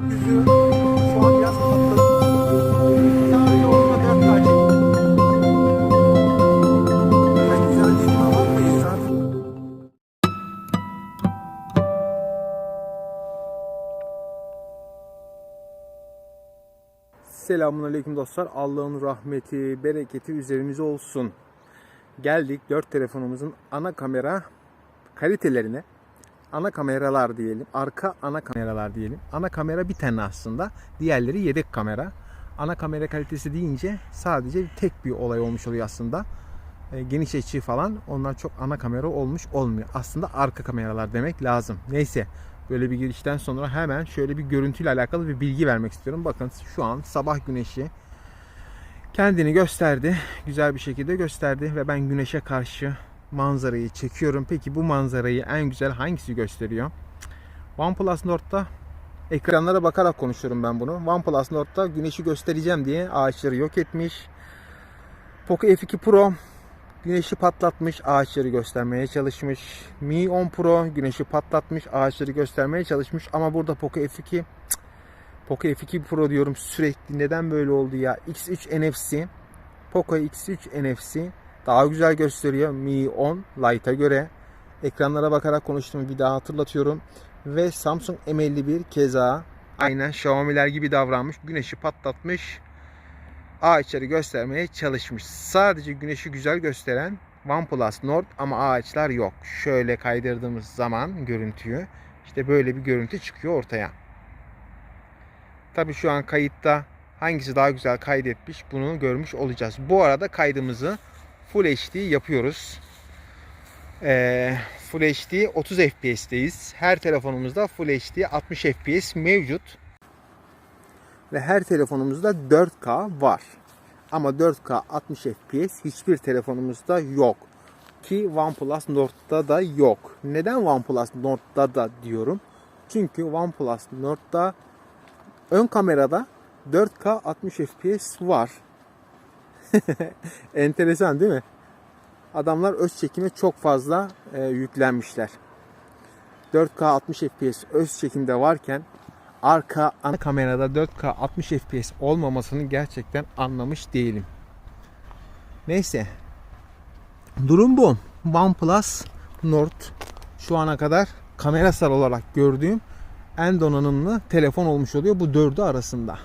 Yüzü? Selamun Aleyküm dostlar. Allah'ın rahmeti, bereketi üzerimize olsun. Geldik dört telefonumuzun ana kamera kalitelerine. Ana kameralar diyelim. Arka ana kameralar diyelim. Ana kamera bir tane aslında. Diğerleri yedek kamera. Ana kamera kalitesi deyince sadece tek bir olay olmuş oluyor aslında. E, geniş açı falan onlar çok ana kamera olmuş olmuyor. Aslında arka kameralar demek lazım. Neyse böyle bir girişten sonra hemen şöyle bir görüntüyle alakalı bir bilgi vermek istiyorum. Bakın şu an sabah güneşi kendini gösterdi. Güzel bir şekilde gösterdi ve ben güneşe karşı manzarayı çekiyorum. Peki bu manzarayı en güzel hangisi gösteriyor? OnePlus Nord'da ekranlara bakarak konuşuyorum ben bunu. OnePlus Nord'da güneşi göstereceğim diye ağaçları yok etmiş. Poco F2 Pro güneşi patlatmış, ağaçları göstermeye çalışmış. Mi 10 Pro güneşi patlatmış, ağaçları göstermeye çalışmış. Ama burada Poco F2 cık, Poco F2 Pro diyorum sürekli. Neden böyle oldu ya? X3 NFC Poco X3 NFC daha güzel gösteriyor Mi 10 Lite'a göre. Ekranlara bakarak konuştuğumu bir daha hatırlatıyorum. Ve Samsung M51 keza aynen Xiaomi'ler gibi davranmış. Güneşi patlatmış. Ağaçları göstermeye çalışmış. Sadece güneşi güzel gösteren OnePlus Nord ama ağaçlar yok. Şöyle kaydırdığımız zaman görüntüyü işte böyle bir görüntü çıkıyor ortaya. Tabi şu an kayıtta hangisi daha güzel kaydetmiş bunu görmüş olacağız. Bu arada kaydımızı Full HD yapıyoruz. Ee, Full HD 30 FPS'teyiz. Her telefonumuzda Full HD 60 FPS mevcut. Ve her telefonumuzda 4K var. Ama 4K 60 FPS hiçbir telefonumuzda yok. Ki OnePlus Nord'da da yok. Neden OnePlus Nord'da da diyorum? Çünkü OnePlus Nord'da ön kamerada 4K 60 FPS var. Enteresan değil mi? Adamlar öz çekime çok fazla e, yüklenmişler. 4K 60 FPS öz çekimde varken arka ana kamerada 4K 60 FPS olmamasını gerçekten anlamış değilim. Neyse. Durum bu. OnePlus Nord şu ana kadar kamerasal olarak gördüğüm en donanımlı telefon olmuş oluyor bu dördü arasında.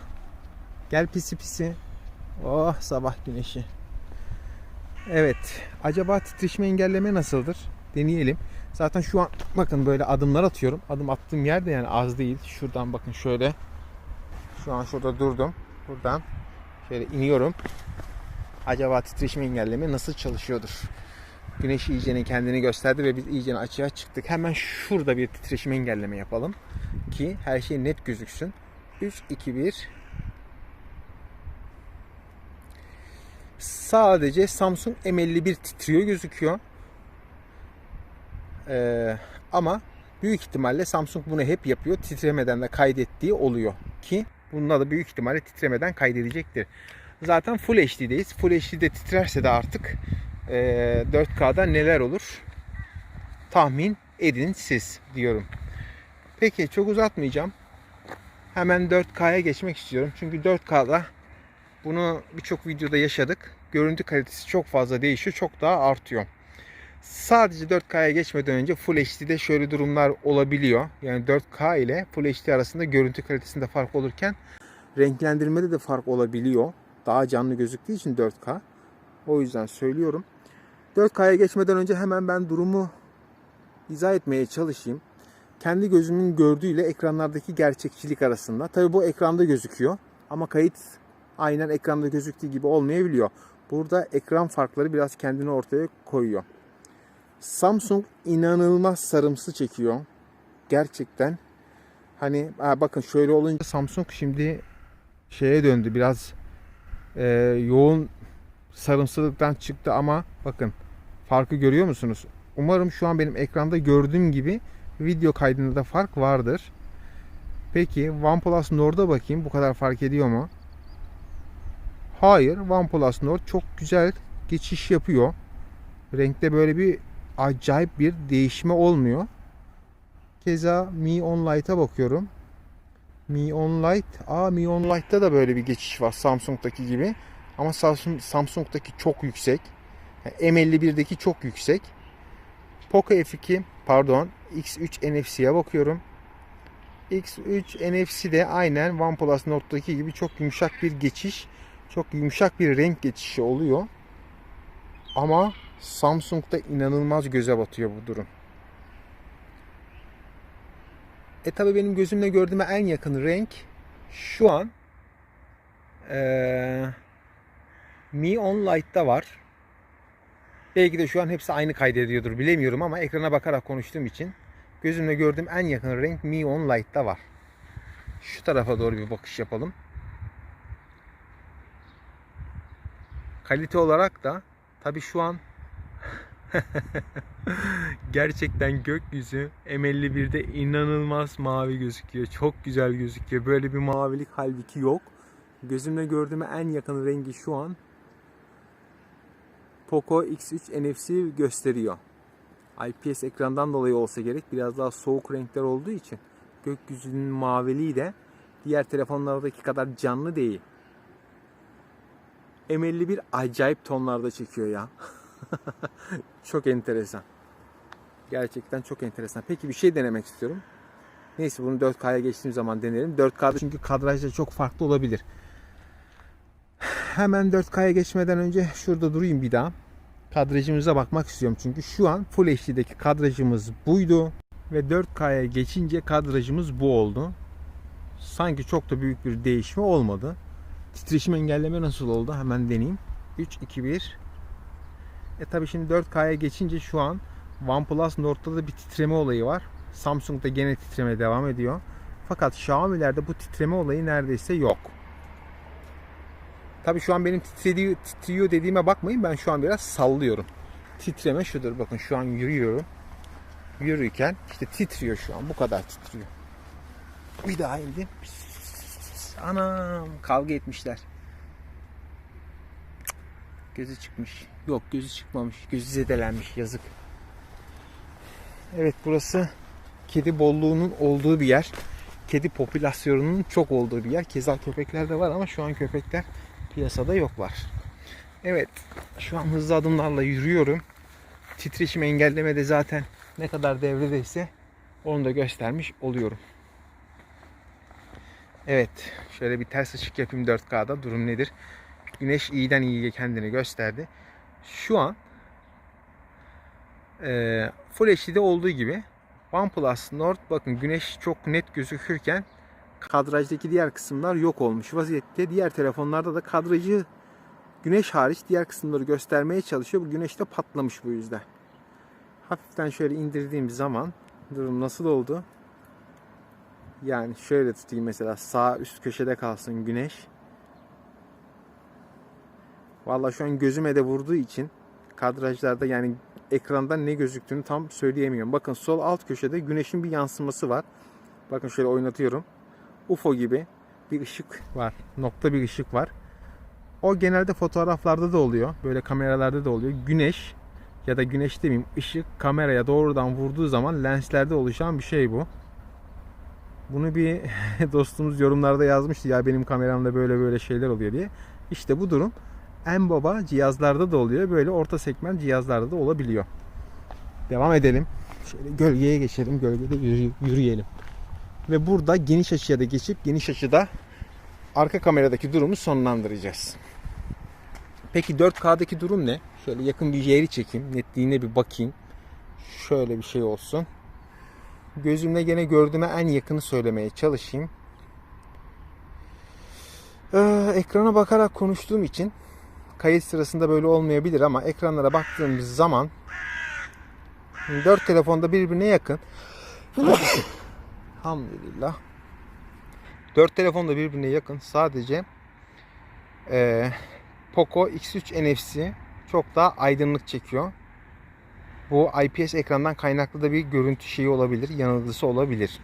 Gel pisi pisi. Oh sabah güneşi. Evet. Acaba titreşme engelleme nasıldır? Deneyelim. Zaten şu an bakın böyle adımlar atıyorum. Adım attığım yer de yani az değil. Şuradan bakın şöyle. Şu an şurada durdum. Buradan şöyle iniyorum. Acaba titreşme engelleme nasıl çalışıyordur? Güneş iyicene kendini gösterdi ve biz iyicene açığa çıktık. Hemen şurada bir titreşim engelleme yapalım. Ki her şey net gözüksün. 3, 2, 1. Sadece Samsung M51 titriyor gözüküyor. Ee, ama büyük ihtimalle Samsung bunu hep yapıyor. Titremeden de kaydettiği oluyor. Ki bununla da büyük ihtimalle titremeden kaydedecektir. Zaten Full HD'deyiz. Full HD'de titrerse de artık e, 4K'da neler olur tahmin edin siz diyorum. Peki çok uzatmayacağım. Hemen 4K'ya geçmek istiyorum. Çünkü 4K'da bunu birçok videoda yaşadık. Görüntü kalitesi çok fazla değişiyor. Çok daha artıyor. Sadece 4K'ya geçmeden önce Full HD'de şöyle durumlar olabiliyor. Yani 4K ile Full HD arasında görüntü kalitesinde fark olurken renklendirmede de fark olabiliyor. Daha canlı gözüktüğü için 4K. O yüzden söylüyorum. 4K'ya geçmeden önce hemen ben durumu izah etmeye çalışayım. Kendi gözümün gördüğüyle ekranlardaki gerçekçilik arasında. Tabi bu ekranda gözüküyor. Ama kayıt aynen ekranda gözüktüğü gibi olmayabiliyor. Burada ekran farkları biraz kendini ortaya koyuyor. Samsung inanılmaz sarımsı çekiyor. Gerçekten. Hani ha bakın şöyle olunca Samsung şimdi şeye döndü. Biraz e, yoğun sarımsılıktan çıktı ama bakın farkı görüyor musunuz? Umarım şu an benim ekranda gördüğüm gibi video kaydında da fark vardır. Peki OnePlus Nord'a bakayım bu kadar fark ediyor mu? Hayır OnePlus Nord çok güzel geçiş yapıyor. Renkte böyle bir acayip bir değişme olmuyor. Keza Mi 10 Lite'a bakıyorum. Mi On Light. Aa Mi On Light'ta da böyle bir geçiş var Samsung'daki gibi. Ama Samsung Samsung'daki çok yüksek. Yani M51'deki çok yüksek. Poco F2 pardon X3 NFC'ye bakıyorum. X3 NFC de aynen OnePlus Note'daki gibi çok yumuşak bir geçiş. Çok yumuşak bir renk geçişi oluyor. Ama Samsung'da inanılmaz göze batıyor bu durum. E tabi benim gözümle gördüğüme en yakın renk şu an eee Mi On Light'ta var. Belki de şu an hepsi aynı kaydediyordur bilemiyorum ama ekrana bakarak konuştuğum için gözümle gördüğüm en yakın renk Mi On Light'ta var. Şu tarafa doğru bir bakış yapalım. Kalite olarak da tabi şu an gerçekten gökyüzü M51'de inanılmaz mavi gözüküyor. Çok güzel gözüküyor. Böyle bir mavilik halbuki yok. Gözümle gördüğüme en yakın rengi şu an Poco X3 NFC gösteriyor. IPS ekrandan dolayı olsa gerek biraz daha soğuk renkler olduğu için gökyüzünün maviliği de diğer telefonlardaki kadar canlı değil. M51 acayip tonlarda çekiyor ya. çok enteresan. Gerçekten çok enteresan. Peki bir şey denemek istiyorum. Neyse bunu 4K'ya geçtiğim zaman denerim. 4K'da çünkü kadrajda çok farklı olabilir. Hemen 4K'ya geçmeden önce şurada durayım bir daha. Kadrajımıza bakmak istiyorum çünkü şu an Full HD'deki kadrajımız buydu ve 4K'ya geçince kadrajımız bu oldu. Sanki çok da büyük bir değişme olmadı. Titreşim engelleme nasıl oldu? Hemen deneyeyim. 3 2 1 E tabi şimdi 4K'ya geçince şu an OnePlus Note'da da bir titreme olayı var. Samsung'da gene titreme devam ediyor. Fakat Xiaomi'lerde bu titreme olayı neredeyse yok. Tabii şu an benim titrediği, titriyor dediğime bakmayın. Ben şu an biraz sallıyorum. Titreme şudur. Bakın şu an yürüyorum. Yürürken işte titriyor şu an. Bu kadar titriyor. Bir daha indim. Anam kavga etmişler. Gözü çıkmış. Yok gözü çıkmamış. Gözü zedelenmiş. Yazık. Evet burası kedi bolluğunun olduğu bir yer. Kedi popülasyonunun çok olduğu bir yer. Keza köpekler de var ama şu an köpekler piyasada yoklar. Evet şu an hızlı adımlarla yürüyorum. Titreşim engelleme de zaten ne kadar devredeyse onu da göstermiş oluyorum. Evet şöyle bir ters ışık yapayım 4K'da durum nedir? Güneş iyiden iyiye kendini gösterdi. Şu an e, Full HD'de olduğu gibi OnePlus Nord bakın güneş çok net gözükürken kadrajdaki diğer kısımlar yok olmuş vaziyette. Diğer telefonlarda da kadrajı güneş hariç diğer kısımları göstermeye çalışıyor. Bu güneş de patlamış bu yüzden. Hafiften şöyle indirdiğim zaman durum nasıl oldu? Yani şöyle tutayım mesela sağ üst köşede kalsın güneş. Vallahi şu an gözüme de vurduğu için kadrajlarda yani ekranda ne gözüktüğünü tam söyleyemiyorum. Bakın sol alt köşede güneşin bir yansıması var. Bakın şöyle oynatıyorum. UFO gibi bir ışık var. Nokta bir ışık var. O genelde fotoğraflarda da oluyor. Böyle kameralarda da oluyor. Güneş ya da güneş demeyeyim ışık kameraya doğrudan vurduğu zaman lenslerde oluşan bir şey bu. Bunu bir dostumuz yorumlarda yazmıştı ya benim kameramda böyle böyle şeyler oluyor diye. İşte bu durum en baba cihazlarda da oluyor. Böyle orta segment cihazlarda da olabiliyor. Devam edelim. Şöyle gölgeye geçelim. Gölgede yürü- yürüyelim. Ve burada geniş açıya da geçip geniş açıda arka kameradaki durumu sonlandıracağız. Peki 4K'daki durum ne? Şöyle yakın bir yeri çekeyim. Netliğine bir bakayım. Şöyle bir şey olsun. Gözümle gene gördüğüme en yakını söylemeye çalışayım. Ee, ekrana bakarak konuştuğum için kayıt sırasında böyle olmayabilir ama ekranlara baktığımız zaman dört telefonda birbirine yakın. Elhamdülillah. Dört telefon da birbirine yakın. Sadece eee Poco X3 NFC çok daha aydınlık çekiyor. Bu IPS ekrandan kaynaklı da bir görüntü şeyi olabilir, yanılgısı olabilir.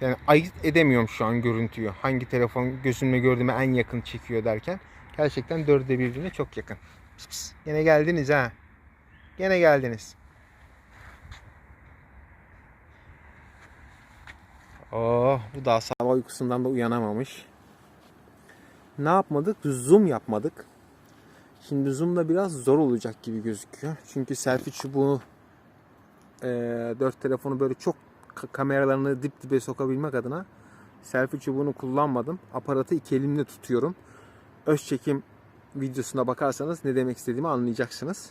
Yani ayırt edemiyorum şu an görüntüyü. Hangi telefon gözümle gördüğüme en yakın çekiyor derken. Gerçekten dörde birbirine çok yakın. Pıs pıs. Gene geldiniz ha. Gene geldiniz. Oh, bu da sabah uykusundan da uyanamamış. Ne yapmadık? Zoom yapmadık. Şimdi zoom'da biraz zor olacak gibi gözüküyor. Çünkü selfie çubuğu e, dört telefonu böyle çok ka- kameralarını dip dibe sokabilmek adına selfie çubuğunu kullanmadım. Aparatı iki elimle tutuyorum. Öz çekim videosuna bakarsanız ne demek istediğimi anlayacaksınız.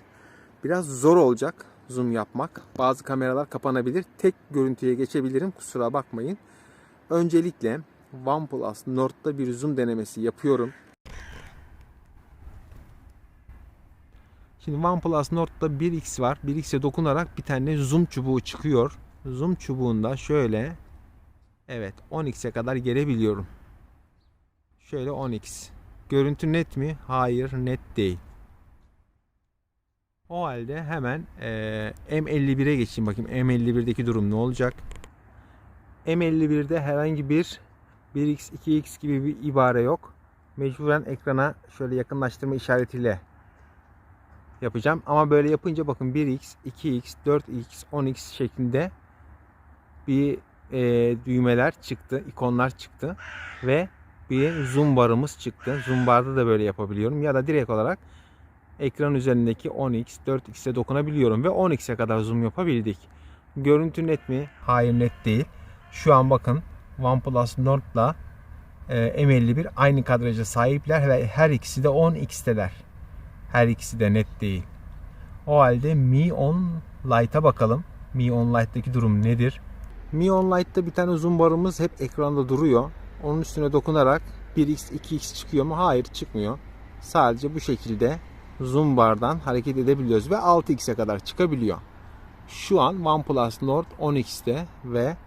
Biraz zor olacak zoom yapmak. Bazı kameralar kapanabilir. Tek görüntüye geçebilirim. Kusura bakmayın. Öncelikle OnePlus Nord'da bir zoom denemesi yapıyorum. Şimdi OnePlus Nord'da 1x var. 1x'e dokunarak bir tane zoom çubuğu çıkıyor. Zoom çubuğunda şöyle evet 10x'e kadar gelebiliyorum. Şöyle 10x. Görüntü net mi? Hayır net değil. O halde hemen eee, M51'e geçeyim bakayım. M51'deki durum ne olacak? M51'de herhangi bir 1x, 2x gibi bir ibare yok. Mecburen ekrana şöyle yakınlaştırma işaretiyle yapacağım. Ama böyle yapınca bakın 1x, 2x, 4x, 10x şeklinde bir eee, düğmeler çıktı, ikonlar çıktı ve bir zoom barımız çıktı. Zoom barda da böyle yapabiliyorum ya da direkt olarak ekran üzerindeki 10x, 4x'e dokunabiliyorum ve 10x'e kadar zoom yapabildik. Görüntü net mi? Hayır net değil. Şu an bakın OnePlus Nord'la e, M51 aynı kadraja sahipler ve her ikisi de 10x'teler. Her ikisi de net değil. O halde Mi On Lite'a bakalım. Mi On Lite'daki durum nedir? Mi On Lite'da bir tane zoom barımız hep ekranda duruyor. Onun üstüne dokunarak 1x, 2x çıkıyor mu? Hayır çıkmıyor. Sadece bu şekilde zoom bardan hareket edebiliyoruz ve 6x'e kadar çıkabiliyor. Şu an OnePlus Nord 10x'te ve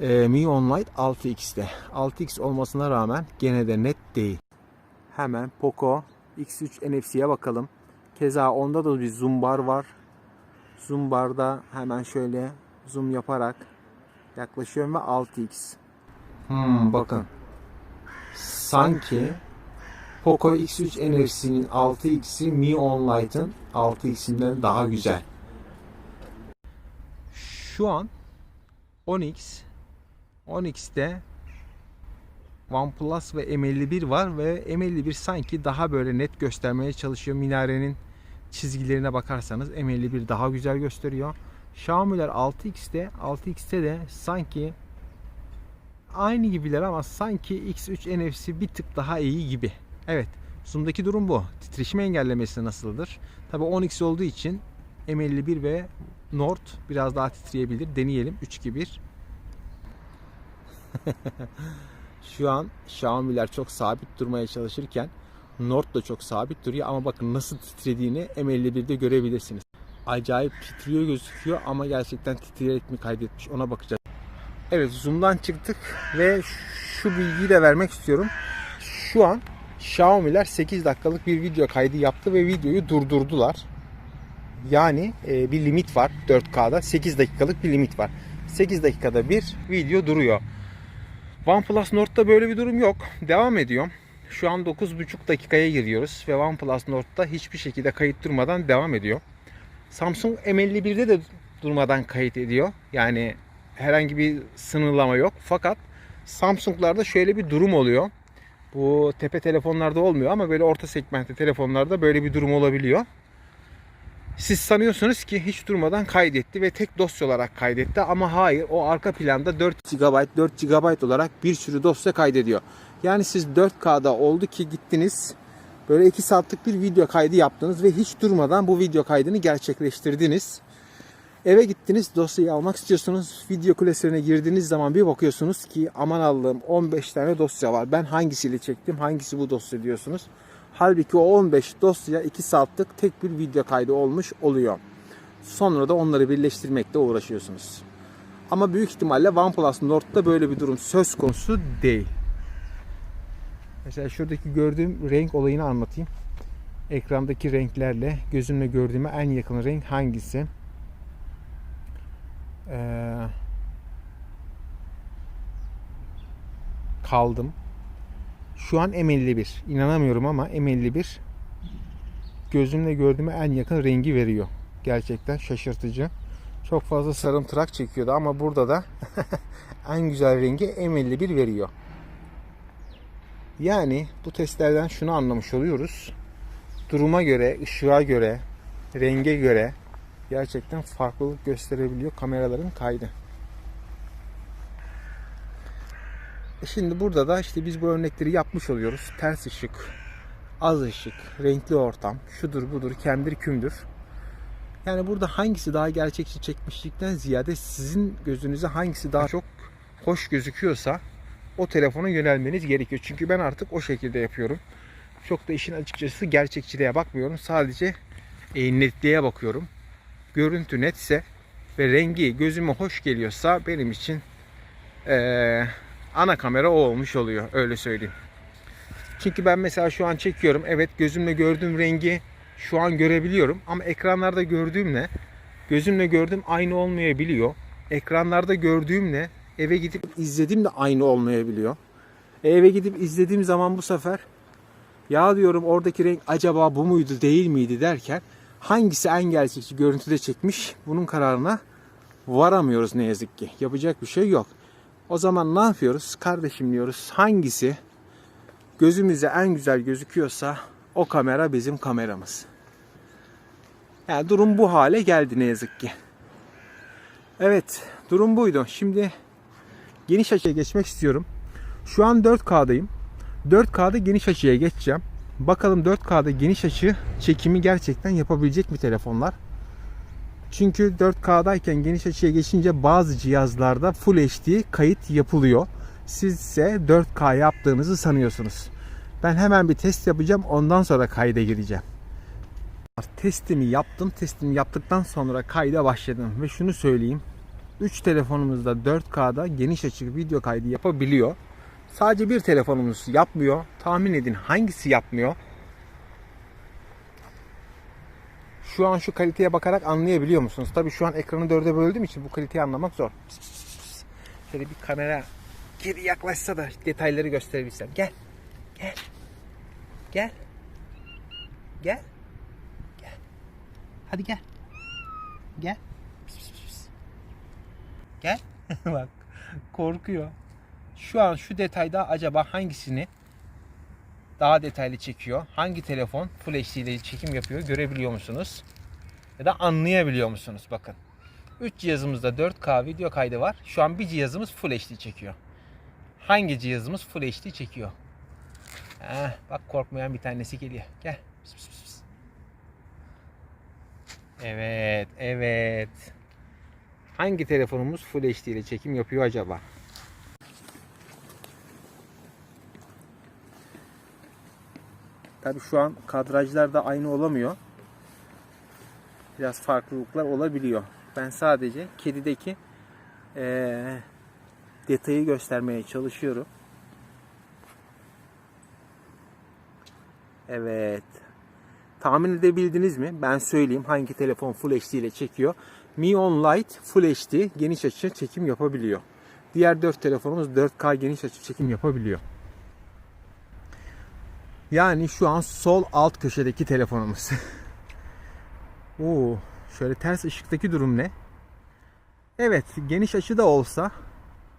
e, Mi On Lite 6x'te. 6x olmasına rağmen gene de net değil. Hemen Poco X3 NFC'ye bakalım. Keza onda da bir zoom bar var. Zoom barda hemen şöyle zoom yaparak yaklaşıyorum ve 6x. Hmm, bakın. Sanki Poco X3 NFC'nin 6x'i Mi On Lite'ın 6x'inden daha güzel. Şu an 10x 10x'te OnePlus ve M51 var ve M51 sanki daha böyle net göstermeye çalışıyor. Minarenin çizgilerine bakarsanız M51 daha güzel gösteriyor. Xiaomi'ler 6x'te 6x'te de sanki aynı gibiler ama sanki X3 NFC bir tık daha iyi gibi. Evet. Zoom'daki durum bu. Titreşim engellemesi nasıldır? Tabi 10x olduğu için M51 ve Nord biraz daha titreyebilir. Deneyelim. 3 2 1. Şu an Xiaomi'ler çok sabit durmaya çalışırken Nord da çok sabit duruyor ama bakın nasıl titrediğini M51'de görebilirsiniz. Acayip titriyor gözüküyor ama gerçekten titreyerek mi kaydetmiş ona bakacağız. Evet zoom'dan çıktık ve şu bilgiyi de vermek istiyorum. Şu an Xiaomi'ler 8 dakikalık bir video kaydı yaptı ve videoyu durdurdular. Yani e, bir limit var 4K'da 8 dakikalık bir limit var. 8 dakikada bir video duruyor. OnePlus Nord'da böyle bir durum yok. Devam ediyor. Şu an 9,5 dakikaya giriyoruz ve OnePlus Nord'da hiçbir şekilde kayıt durmadan devam ediyor. Samsung M51'de de durmadan kayıt ediyor. Yani herhangi bir sınırlama yok. Fakat Samsung'larda şöyle bir durum oluyor. Bu tepe telefonlarda olmuyor ama böyle orta segmentte telefonlarda böyle bir durum olabiliyor. Siz sanıyorsunuz ki hiç durmadan kaydetti ve tek dosya olarak kaydetti ama hayır o arka planda 4 GB 4 GB olarak bir sürü dosya kaydediyor. Yani siz 4K'da oldu ki gittiniz böyle 2 saatlik bir video kaydı yaptınız ve hiç durmadan bu video kaydını gerçekleştirdiniz. Eve gittiniz dosyayı almak istiyorsunuz. Video kulesine girdiğiniz zaman bir bakıyorsunuz ki aman Allah'ım 15 tane dosya var. Ben hangisiyle çektim hangisi bu dosya diyorsunuz. Halbuki o 15 dosya 2 saatlik tek bir video kaydı olmuş oluyor. Sonra da onları birleştirmekle uğraşıyorsunuz. Ama büyük ihtimalle OnePlus Nord'da böyle bir durum söz konusu değil. Mesela şuradaki gördüğüm renk olayını anlatayım. Ekrandaki renklerle gözümle gördüğüme en yakın renk hangisi? Ee, kaldım. Şu an M51. İnanamıyorum ama M51 gözümle gördüğüme en yakın rengi veriyor. Gerçekten şaşırtıcı. çok fazla sarımtırak çekiyordu ama burada da en güzel rengi M51 veriyor. Yani bu testlerden şunu anlamış oluyoruz. Duruma göre, ışığa göre, renge göre gerçekten farklılık gösterebiliyor kameraların kaydı. E Şimdi burada da işte biz bu örnekleri yapmış oluyoruz. Ters ışık, az ışık, renkli ortam, şudur budur, kendir kümdür. Yani burada hangisi daha gerçekçi çekmişlikten ziyade sizin gözünüze hangisi daha çok hoş gözüküyorsa o telefona yönelmeniz gerekiyor. Çünkü ben artık o şekilde yapıyorum. Çok da işin açıkçası gerçekçiliğe bakmıyorum. Sadece e, netliğe bakıyorum. Görüntü netse ve rengi gözüme hoş geliyorsa benim için e, ana kamera o olmuş oluyor. Öyle söyleyeyim. Çünkü ben mesela şu an çekiyorum. Evet gözümle gördüğüm rengi şu an görebiliyorum. Ama ekranlarda gördüğümle gözümle gördüğüm aynı olmayabiliyor. Ekranlarda gördüğümle eve gidip izlediğim de aynı olmayabiliyor. E, eve gidip izlediğim zaman bu sefer ya diyorum oradaki renk acaba bu muydu değil miydi derken hangisi en gerçekçi görüntüde çekmiş bunun kararına varamıyoruz ne yazık ki. Yapacak bir şey yok. O zaman ne yapıyoruz? Kardeşim diyoruz hangisi gözümüze en güzel gözüküyorsa o kamera bizim kameramız. Yani durum bu hale geldi ne yazık ki. Evet durum buydu. Şimdi geniş açıya geçmek istiyorum. Şu an 4K'dayım. 4K'da geniş açıya geçeceğim. Bakalım 4K'da geniş açı çekimi gerçekten yapabilecek mi telefonlar? Çünkü 4K'dayken geniş açıya geçince bazı cihazlarda Full HD kayıt yapılıyor. Siz ise 4K yaptığınızı sanıyorsunuz. Ben hemen bir test yapacağım. Ondan sonra kayda gireceğim. Testimi yaptım. Testimi yaptıktan sonra kayda başladım. Ve şunu söyleyeyim. 3 telefonumuzda 4K'da geniş açı video kaydı yapabiliyor. Sadece bir telefonumuz yapmıyor. Tahmin edin hangisi yapmıyor? Şu an şu kaliteye bakarak anlayabiliyor musunuz? Tabii şu an ekranı dörde böldüğüm için bu kaliteyi anlamak zor. Şöyle bir kamera geri yaklaşsa da detayları gösterebilsem. Gel. Gel. Gel. Gel. Gel. Hadi gel. Gel. Gel. Bak korkuyor. Şu an şu detayda acaba hangisini daha detaylı çekiyor? Hangi telefon Full HD ile çekim yapıyor? Görebiliyor musunuz? Ya da anlayabiliyor musunuz? Bakın. 3 cihazımızda 4K video kaydı var. Şu an bir cihazımız Full HD çekiyor. Hangi cihazımız Full HD çekiyor? Heh, bak korkmayan bir tanesi geliyor. Gel. Pıs, pıs, pıs. Evet, evet. Hangi telefonumuz Full HD ile çekim yapıyor acaba? Tabii şu an kadrajlar da aynı olamıyor. Biraz farklılıklar olabiliyor. Ben sadece kedideki eee, detayı göstermeye çalışıyorum. Evet. Tahmin edebildiniz mi? Ben söyleyeyim hangi telefon Full HD ile çekiyor. Mi On Lite Full HD geniş açı çekim yapabiliyor. Diğer 4 telefonumuz 4K geniş açı çekim yapabiliyor. Yani şu an sol alt köşedeki telefonumuz. Oo, şöyle ters ışıktaki durum ne? Evet, geniş açı da olsa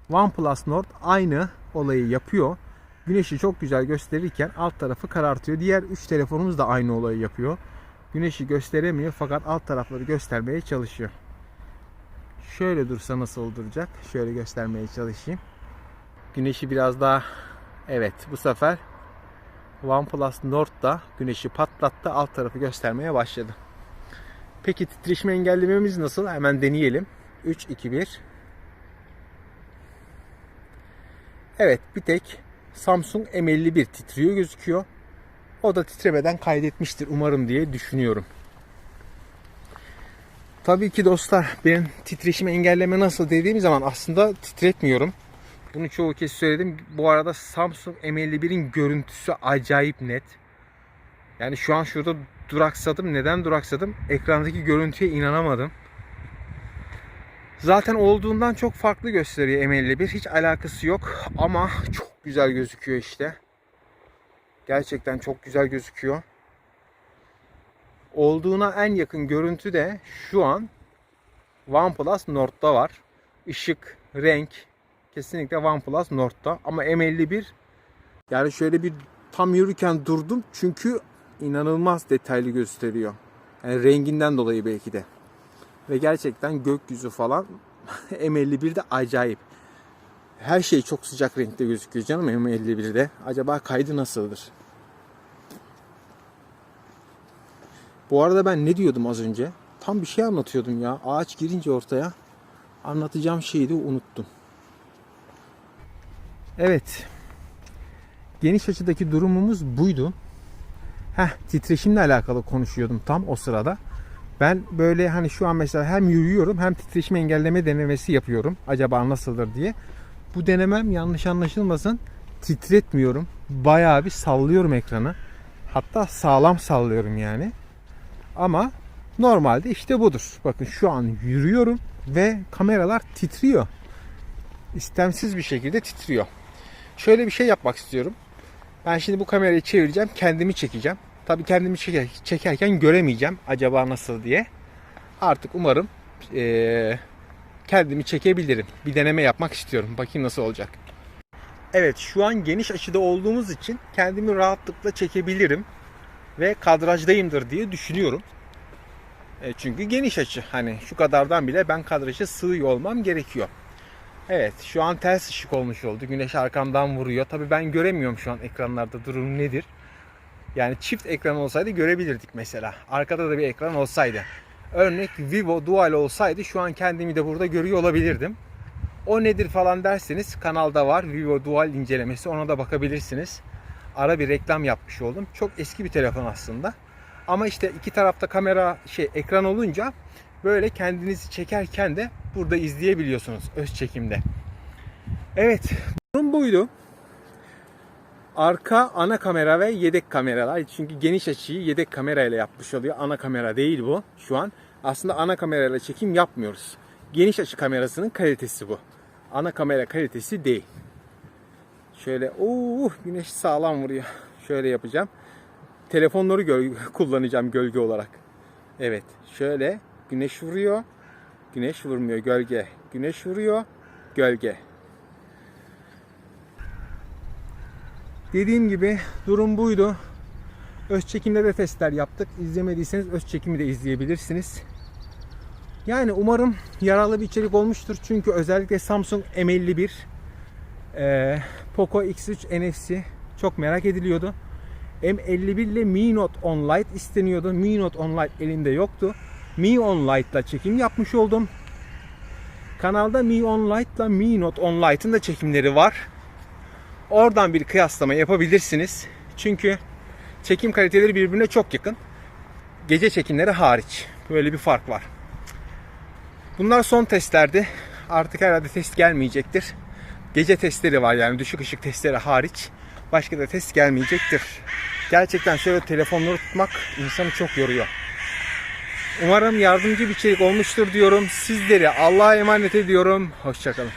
OnePlus Nord aynı olayı yapıyor. Güneşi çok güzel gösterirken alt tarafı karartıyor. Diğer 3 telefonumuz da aynı olayı yapıyor. Güneşi gösteremiyor fakat alt tarafları göstermeye çalışıyor. Şöyle dursa nasıl duracak? Şöyle göstermeye çalışayım. Güneşi biraz daha evet bu sefer OnePlus Nord da güneşi patlattı. Alt tarafı göstermeye başladı. Peki titreşimi engellememiz nasıl? Hemen deneyelim. 3, 2, 1. Evet bir tek Samsung M51 titriyor gözüküyor. O da titremeden kaydetmiştir umarım diye düşünüyorum. Tabii ki dostlar ben titreşimi engelleme nasıl dediğim zaman aslında titretmiyorum. Bunu çoğu kez söyledim. Bu arada Samsung M51'in görüntüsü acayip net. Yani şu an şurada duraksadım. Neden duraksadım? Ekrandaki görüntüye inanamadım. Zaten olduğundan çok farklı gösteriyor M51. Hiç alakası yok ama çok güzel gözüküyor işte. Gerçekten çok güzel gözüküyor. Olduğuna en yakın görüntü de şu an OnePlus Nord'da var. Işık, renk kesinlikle OnePlus Nord'da ama M51 yani şöyle bir tam yürürken durdum çünkü inanılmaz detaylı gösteriyor. Yani renginden dolayı belki de. Ve gerçekten gökyüzü falan M51'de acayip. Her şey çok sıcak renkte gözüküyor canım M51'de. Acaba kaydı nasıldır? Bu arada ben ne diyordum az önce? Tam bir şey anlatıyordum ya. Ağaç girince ortaya anlatacağım şeyi de unuttum. Evet. Geniş açıdaki durumumuz buydu. Heh, titreşimle alakalı konuşuyordum tam o sırada. Ben böyle hani şu an mesela hem yürüyorum hem titreşim engelleme denemesi yapıyorum. Acaba nasıldır diye. Bu denemem yanlış anlaşılmasın. Titretmiyorum. Bayağı bir sallıyorum ekranı. Hatta sağlam sallıyorum yani. Ama normalde işte budur. Bakın şu an yürüyorum ve kameralar titriyor. İstemsiz bir şekilde titriyor. Şöyle bir şey yapmak istiyorum. Ben şimdi bu kamerayı çevireceğim. Kendimi çekeceğim. Tabii kendimi çeker, çekerken göremeyeceğim. Acaba nasıl diye. Artık umarım eee, kendimi çekebilirim. Bir deneme yapmak istiyorum. Bakayım nasıl olacak. Evet şu an geniş açıda olduğumuz için kendimi rahatlıkla çekebilirim. Ve kadrajdayımdır diye düşünüyorum. E, çünkü geniş açı. Hani şu kadardan bile ben kadraja sığıyor olmam gerekiyor. Evet şu an ters ışık olmuş oldu. Güneş arkamdan vuruyor. Tabii ben göremiyorum şu an ekranlarda durum nedir. Yani çift ekran olsaydı görebilirdik mesela. Arkada da bir ekran olsaydı. Örnek Vivo Dual olsaydı şu an kendimi de burada görüyor olabilirdim. O nedir falan derseniz kanalda var Vivo Dual incelemesi ona da bakabilirsiniz. Ara bir reklam yapmış oldum. Çok eski bir telefon aslında. Ama işte iki tarafta kamera şey ekran olunca böyle kendinizi çekerken de burada izleyebiliyorsunuz öz çekimde. Evet, durum buydu. Arka ana kamera ve yedek kameralar. Çünkü geniş açıyı yedek kamerayla yapmış oluyor. Ana kamera değil bu şu an. Aslında ana kamerayla çekim yapmıyoruz. Geniş açı kamerasının kalitesi bu. Ana kamera kalitesi değil. Şöyle ooo güneş sağlam vuruyor. Şöyle yapacağım. Telefonları göl- kullanacağım gölge olarak. Evet şöyle güneş vuruyor. Güneş vurmuyor gölge. Güneş vuruyor gölge. Dediğim gibi durum buydu. Öz çekimde de testler yaptık. İzlemediyseniz öz çekimi de izleyebilirsiniz. Yani umarım yararlı bir içerik olmuştur. Çünkü özellikle Samsung M51 ee, Poco X3 NFC çok merak ediliyordu. M51 ile Mi Note On Lite isteniyordu. Mi Note On Lite elinde yoktu. Mi On Lite ile çekim yapmış oldum. Kanalda Mi On Lite ile Mi Note On Lite'ın da çekimleri var. Oradan bir kıyaslama yapabilirsiniz. Çünkü çekim kaliteleri birbirine çok yakın. Gece çekimleri hariç. Böyle bir fark var. Bunlar son testlerdi. Artık herhalde test gelmeyecektir. Gece testleri var yani düşük ışık testleri hariç. Başka da test gelmeyecektir. Gerçekten şöyle telefonları tutmak insanı çok yoruyor. Umarım yardımcı bir içerik olmuştur diyorum. Sizleri Allah'a emanet ediyorum. Hoşçakalın.